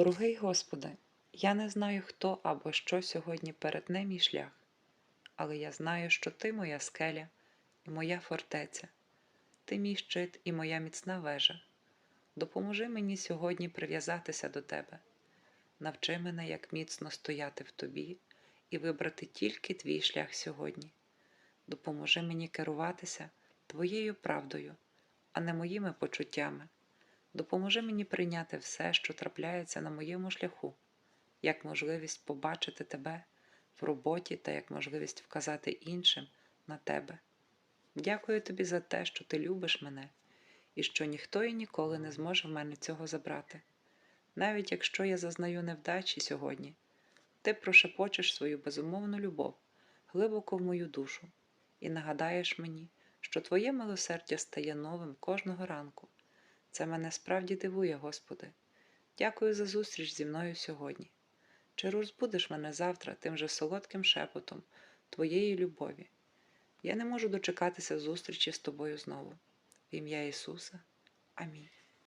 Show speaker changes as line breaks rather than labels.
Дорогий Господи, я не знаю, хто або що сьогодні перетне мій шлях, але я знаю, що Ти моя скеля і моя фортеця, Ти мій щит і моя міцна вежа. Допоможи мені сьогодні прив'язатися до Тебе. Навчи мене, як міцно стояти в Тобі і вибрати тільки Твій шлях сьогодні. Допоможи мені керуватися Твоєю правдою, а не моїми почуттями. Допоможи мені прийняти все, що трапляється на моєму шляху, як можливість побачити тебе в роботі та як можливість вказати іншим на тебе. Дякую тобі за те, що ти любиш мене і що ніхто і ніколи не зможе в мене цього забрати. Навіть якщо я зазнаю невдачі сьогодні, ти прошепочеш свою безумовну любов глибоко в мою душу і нагадаєш мені, що Твоє милосердя стає новим кожного ранку. Це мене справді дивує, Господи. Дякую за зустріч зі мною сьогодні. Чи розбудеш мене завтра тим же солодким шепотом Твоєї любові? Я не можу дочекатися зустрічі з тобою знову. В ім'я Ісуса. Амінь.